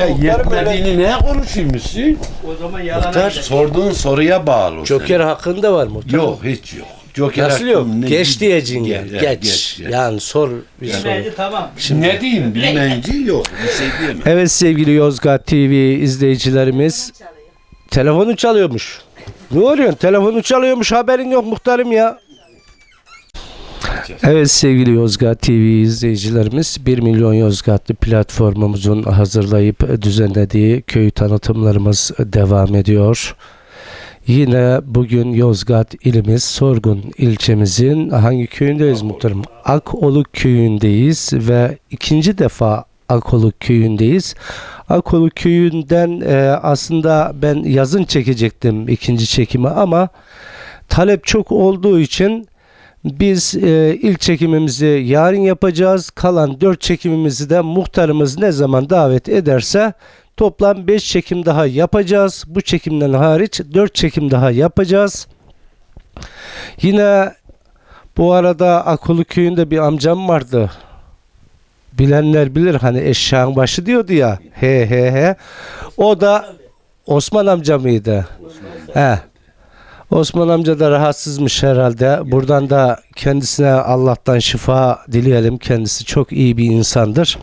E, yetmediğini ne konuşuyormuşsun? O zaman yalana Muhtar sorduğun soruya bağlı Joker senin. hakkında var muhtar. Yok hiç yok. Joker Nasıl yok? hakkım ne- Geç diyeceksin yani. Geç. geç, geç. Yani sor bir soru. Tamam. Ne diyeyim bilmeyince yok. Bir şey diyemem. Evet sevgili Yozgat TV izleyicilerimiz. Telefonu çalıyormuş. Ne oluyor? Telefonu çalıyormuş haberin yok muhtarım ya. Evet sevgili Yozgat TV izleyicilerimiz 1 milyon Yozgatlı platformumuzun hazırlayıp düzenlediği köy tanıtımlarımız devam ediyor. Yine bugün Yozgat ilimiz Sorgun ilçemizin hangi köyündeyiz muhtarım? Akoluk köyündeyiz ve ikinci defa Akoluk köyündeyiz. Akoluk köyünden e, aslında ben yazın çekecektim ikinci çekimi ama talep çok olduğu için biz e, ilk çekimimizi yarın yapacağız. Kalan 4 çekimimizi de muhtarımız ne zaman davet ederse toplam 5 çekim daha yapacağız. Bu çekimden hariç 4 çekim daha yapacağız. Yine bu arada Akulu köyünde bir amcam vardı. Bilenler bilir hani eşeğin başı diyordu ya. He he he. O da Osman amca mıydı? He. Osman amca da rahatsızmış herhalde. Buradan da kendisine Allah'tan şifa dileyelim. Kendisi çok iyi bir insandır.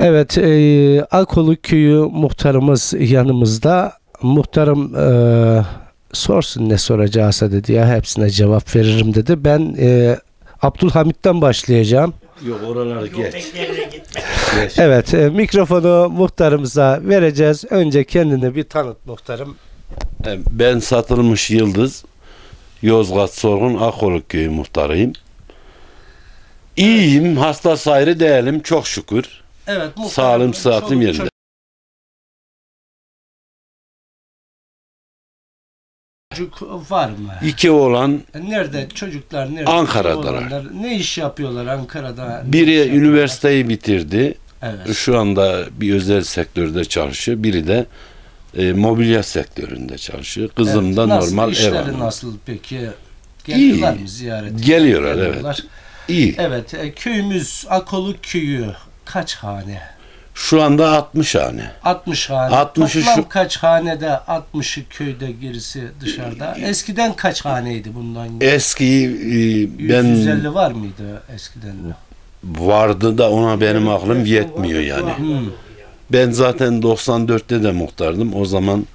Evet, e, Akolu köyü muhtarımız yanımızda. Muhtarım e, sorsun ne soracağsa dedi ya hepsine cevap veririm dedi. Ben e, Abdülhamit'ten başlayacağım. Yok oraları geç. Evet, e, mikrofonu muhtarımıza vereceğiz. Önce kendini bir tanıt muhtarım. E, Ben satılmış Yıldız. Yozgat Sorgun Akoluk Köyü muhtarıyım. İyiyim. Hasta sayrı değilim. Çok şükür. Evet, Sağlım sıhhatim yerinde. Çocuk var mı? İki oğlan Nerede çocuklar nerede? Ankara'dalar. Ne iş yapıyorlar Ankara'da? Ne biri yapıyorlar? üniversiteyi bitirdi. Evet. Şu anda bir özel sektörde çalışıyor. Biri de e, mobilya sektöründe çalışıyor. Kızım Evet. da Nasıl, normal ev işleri hanımı. nasıl peki? Geliyorlar İyi. mı ziyaret? Geliyorlar, Geliyorlar. İyi. Evet, e, köyümüz Akoluk köyü kaç hane? Şu anda 60 hane. 60 hane. 60'ı Toplam şu- kaç hanede 60'ı köyde gerisi dışarıda. Eskiden kaç haneydi bundan? Eski e, ben 150 var mıydı eskiden? vardı da ona benim aklım yetmiyor yani. Hmm. Ben zaten 94'te de muhtardım. O zaman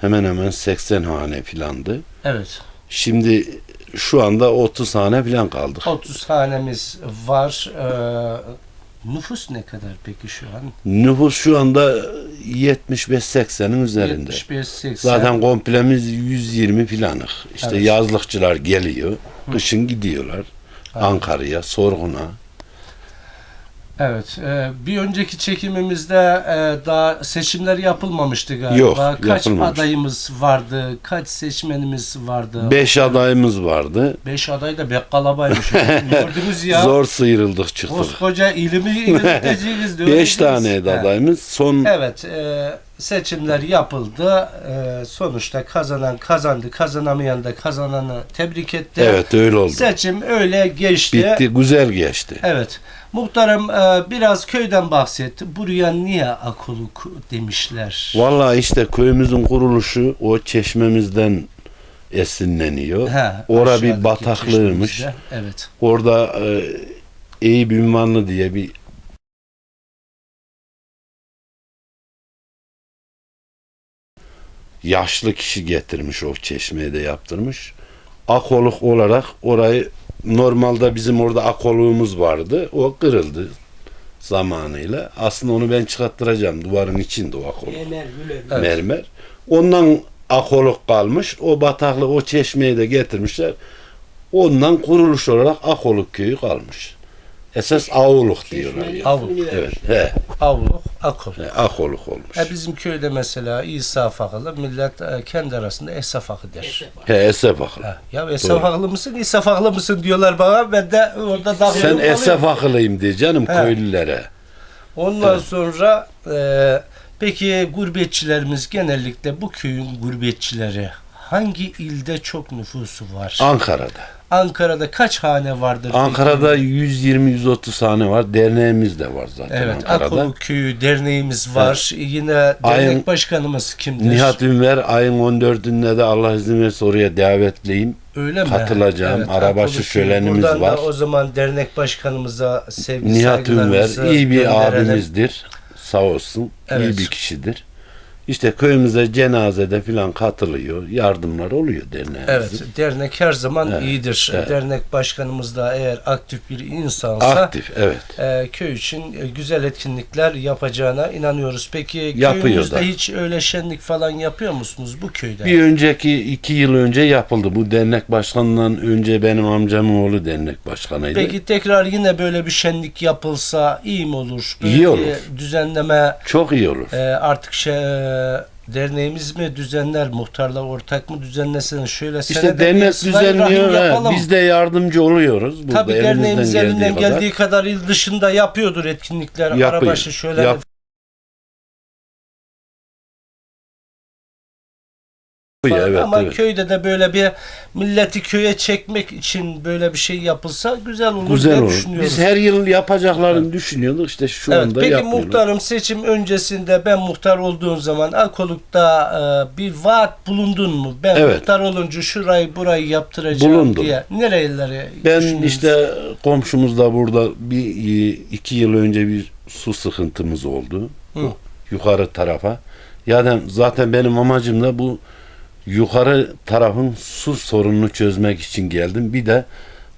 hemen hemen 80 hane filandı. Evet. Şimdi şu anda 30 hane filan kaldık. 30 hanemiz var. Ee, nüfus ne kadar peki şu an? Nüfus şu anda 75-80'in üzerinde. 75-80. Zaten komplemiz 120 filanık. İşte Evet. yazlıkçılar geliyor. Kışın gidiyorlar. Ankara'ya, Sorgun'a. Evet. e, bir önceki çekimimizde e, daha seçimler yapılmamıştı galiba. Yok, Kaç yapılmamış. adayımız vardı? Kaç seçmenimiz vardı? 5 adayımız vardı. Beş aday da pek kalabaymış. Gördünüz ya. Zor sıyrıldık çıktık. Koskoca ilimi ilerleteceğiz diyor. 5 taneydi adayımız. Son Evet, e, seçimler yapıldı. E, sonuçta kazanan kazandı, kazanamayan da kazananı tebrik etti. evet öyle oldu. Seçim öyle geçti. Bitti, güzel geçti. Evet. Muhtarım e, biraz köyden bahset. Buraya niye Akoluk demişler? Vallahi işte köyümüzün kuruluşu o çeşmemizden esinleniyor. He, Ora bir bataklığıymış. Evet. Orada e, Eyüp Ünvanlı diye bir yaşlı kişi getirmiş o çeşmeyi de yaptırmış. Akoluk olarak orayı normalde bizim orada akoluğumuz vardı. O kırıldı zamanıyla. Aslında onu ben çıkarttıracağım. Duvarın içinde o akoluk güler. Evet. mermer. Ondan akoluk kalmış. O bataklık o çeşmeyi de getirmişler. Ondan kuruluş olarak Akoluk köyü kalmış. Esas Avuluk diyorlar. Yani. Avuluk. Evet. He, Avluk, Akoluk. he, Akoluk olmuş. E bizim köyde mesela İsa Fakılı millet e, kendi arasında Esaf Akı der. He, Esef Akıl. Ha, ya Esaf Akılı mısın, İsa Fakılı mısın diyorlar bana. Ben de orada Sen dağılıyorum. Esef diye canım He. köylülere. Ondan sonra e, peki gurbetçilerimiz genellikle bu köyün gurbetçileri hangi ilde çok nüfusu var? Ankara'da. Ankara'da kaç hane vardır? Ankara'da peki? 120-130 hane var. Derneğimiz de var zaten Evet, Ankara'da. Akolu Köyü derneğimiz var. Yine dernek Ayın- başkanımız kimdir? Nihat Ünver ayın 14'ünde de Allah izin verirse oraya davetliyim. Öyle mi? katılacağım. Arabaşı Akolu Köyü. şölenimiz Buradan var. Da o zaman dernek başkanımıza sevgi Nihat Ünver iyi bir gönderelim. abimizdir. Sağ olsun. Evet. İyi bir kişidir. İşte köyümüze cenazede filan katılıyor. Yardımlar oluyor derneğimizin. Evet, dernek her zaman Evet, iyidir. evet. Dernek başkanımız da eğer aktif bir insansa Aktif evet. e, köy için e, güzel etkinlikler yapacağına inanıyoruz. Peki Yapıyor köyünüzde da. hiç öyle şenlik falan yapıyor musunuz bu köyde? Bir önceki iki yıl önce yapıldı. Bu dernek başkanından önce benim amcamın oğlu dernek başkanıydı. Peki tekrar yine böyle bir şenlik yapılsa iyi mi olur? Böyle İyi olur. Düzenleme Çok iyi olur. e, artık şey derneğimiz mi düzenler, muhtarla ortak mı düzenlesin? Şöyle İşte senede dernek düzenliyor. he. Biz de yardımcı oluyoruz. Burada Tabii derneğimiz elinden geldiği kadar. kadar il dışında yapıyordur etkinlikler. Yapıyor. Arabaşı şöyle Yap- falan. Evet, Ama evet. köyde de böyle bir milleti köye çekmek için böyle bir şey yapılsa güzel olur Güzel diye olur. düşünüyoruz. Biz her yıl yapacaklarını düşünüyorduk. İşte şu Evet, anda peki yapmıyoruz. muhtarım seçim öncesinde ben muhtar olduğum zaman Akoluk'ta e, bir vaat bulundun mu? Ben Evet. muhtar olunca şurayı burayı yaptıracağım Bulundum. diye. Nereleri Ben düşündünüz? işte komşumuzda burada bir iki yıl önce bir su sıkıntımız oldu. Hı. Yukarı tarafa. Yani zaten benim amacım da bu yukarı tarafın su sorununu çözmek için geldim. Bir de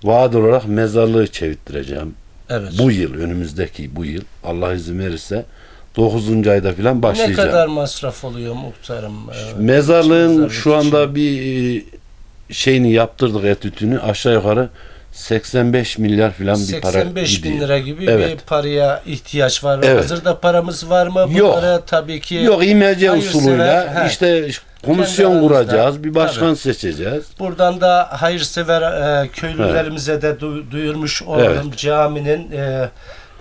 vaat olarak mezarlığı çevirttireceğim. evet. Bu yıl önümüzdeki bu yıl Allah izin verirse 9. ayda falan ne başlayacağım. kadar masraf oluyor muhtarım? Mezarlığın mezarlık şu anda için? bir e, şeyini yaptırdık etütünü aşağı yukarı 85 milyar falan bir para 85 gidiyor. bin lira gibi Evet. bir paraya ihtiyaç var. Evet. Hazırda paramız var mı? Yok. Bunlara tabii ki Yok usuluyla he. işte komisyon Kendi kuracağız, bir başkan seçeceğiz. buradan da hayırsever e, köylülerimize de du- duyurmuş olalım. Caminin e,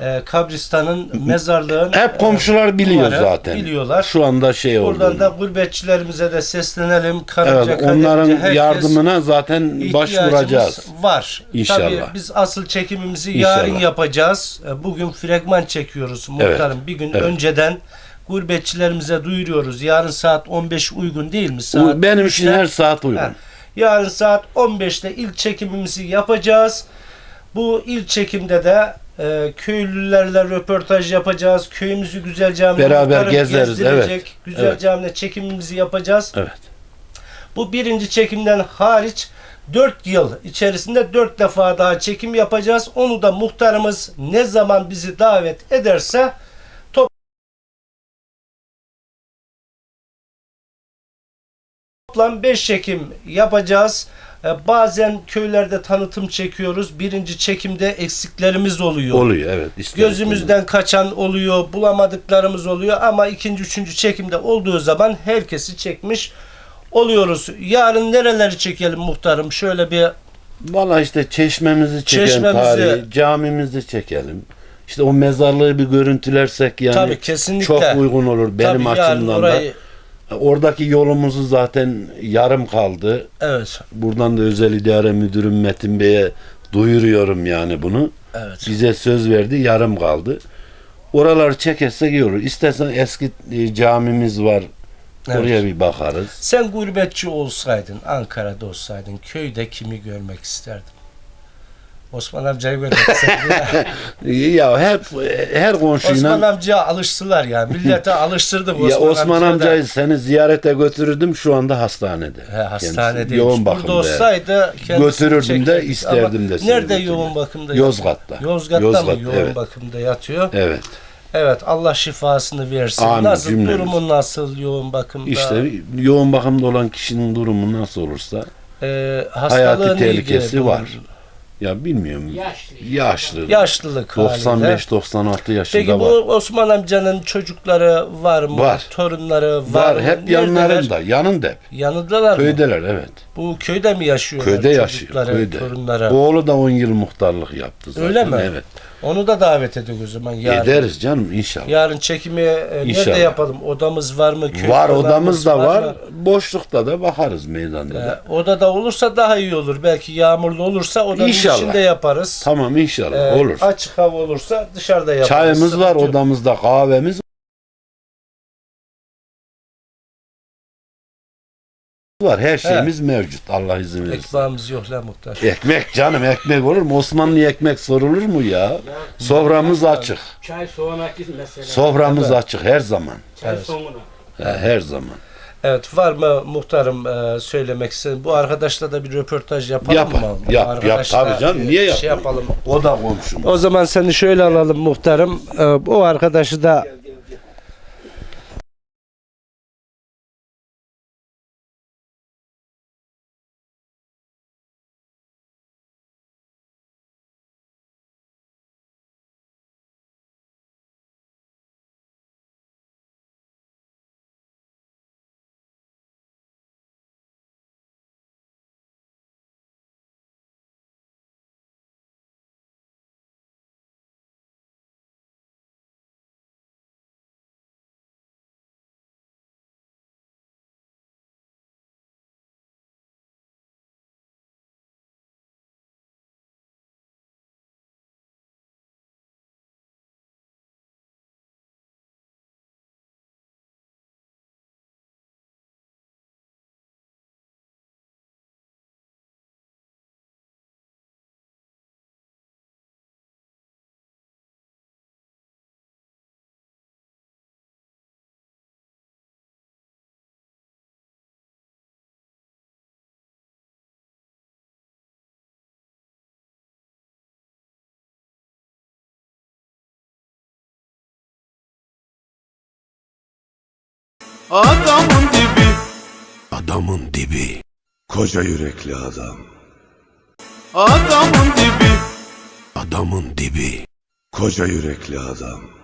e, kabristanın, mezarlığın Hep komşular biliyor umarım zaten. biliyorlar. Şu anda şey oldu. Buradan da gurbetçilerimize de seslenelim. Karınca, Evet, onların herkes yardımına zaten ihtiyacımız başvuracağız. var. İnşallah. Tabii biz asıl çekimimizi İnşallah. yarın yapacağız. E, Bugün fragman çekiyoruz muhtarım. Bir gün evet. önceden gurbetçilerimize duyuruyoruz. Yarın saat 15 uygun değil mi? Saat benim için 3'te. her saat uygun. Ha. Yarın saat 15'te ilk çekimimizi yapacağız. Bu ilk çekimde de e, köylülerle röportaj yapacağız. Köyümüzü güzel camide Beraber gezeriz, evet. Güzel Evet. camide çekimimizi yapacağız. Evet. Bu birinci çekimden hariç 4 yıl içerisinde 4 defa daha çekim yapacağız. Onu da muhtarımız ne zaman bizi davet ederse toplam 5 çekim yapacağız. Ee, Bazen köylerde tanıtım çekiyoruz. Birinci çekimde eksiklerimiz oluyor. Oluyor evet. Gözümüzden kaçan oluyor, bulamadıklarımız oluyor ama ikinci, üçüncü çekimde olduğu zaman herkesi çekmiş oluyoruz. Yarın nereleri çekelim muhtarım? Şöyle bir Valla işte çeşmemizi çeken Çeşmemizi- tarihi, camimizi çekelim. İşte o mezarlığı bir görüntülersek yani Tabii, kesinlikle. çok uygun olur benim tabii açımdan orayı, da. Oradaki yolumuzu zaten yarım kaldı. evet, Buradan da özel idare müdürüm Metin Bey'e duyuruyorum yani bunu. evet. Bize söz verdi yarım kaldı. Oraları çekersek iyi olur. İstersen eski e, camimiz var. Evet. Oraya bir bakarız. Sen gurbetçi olsaydın, Ankara'da olsaydın, köyde kimi görmek isterdin? Osman amcayı isterdin. Ya hep her komşuyla Osman amcaya alıştılar ya. Millete alıştırdık Osman, ya Osman amcaya da. amcayı seni ziyarete götürürdüm şu anda hastanede. He, hastanede yoğun bakımda. Burada olsaydı Götürürdüm de isterdim Ama de seni Nerede götürmeyi. yoğun bakımda? Yozgat'ta. Yozgat'ta Yozgat, mı yoğun evet. bakımda yatıyor? Evet. Evet Allah şifasını versin. Amin, nasıl cümlemiz. durumu nasıl yoğun bakımda? İşte yoğun bakımda olan kişinin durumu nasıl olursa hastalığı hayati tehlikesi bunun? Ya bilmiyorum. Yaşlı. Yaşlı. Yaşlılık haliyle. 95-96 yaşında Peki bu var. Osman amcanın çocukları var mı? Var. Torunları var, Var. mı? Hep yanlarında. Yanında hep. Yanındalar mı? Köydeler evet. Bu köyde mi yaşıyorlar? Köyde yaşıyor. Köyde. Torunları. Oğlu da 10 yıl muhtarlık yaptı zaten. Öyle mi? Evet. Onu da davet edin o zaman yarın. Ederiz canım inşallah. Yarın çekimi e, nerede İnşallah. yapalım? Odamız var mı? Köy var odamız da var. mı? Boşlukta da bakarız meydanda da. E, odada olursa daha iyi olur. Belki yağmurlu olursa odanın İnşallah. içinde yaparız. Tamam inşallah E, olur. Açık hava olursa dışarıda yaparız. Çayımız var Sıkıntı yok. odamızda kahvemiz var. Her şeyimiz mevcut. Allah izin verirse. Ekmeğimiz yok la muhtar. Ekmek canım ekmek olur mu? Osmanlı ekmek sorulur mu ya? Soframız açık. Çay sonraki mesele. Soframız Evet. açık her zaman. Çay Evet. He, her zaman. Evet var mı muhtarım e, söylemek istediğin? Bu arkadaşla da bir röportaj yapalım Yap, mı? yap, yap. arkadaşla, Tabii canım, niye Şey yapmayalım? yapalım. O da komşum. O zaman seni şöyle alalım muhtarım. E, o arkadaşı da Adamın dibi. Adamın dibi. Koca yürekli adam. Adamın dibi. Adamın dibi. Koca yürekli adam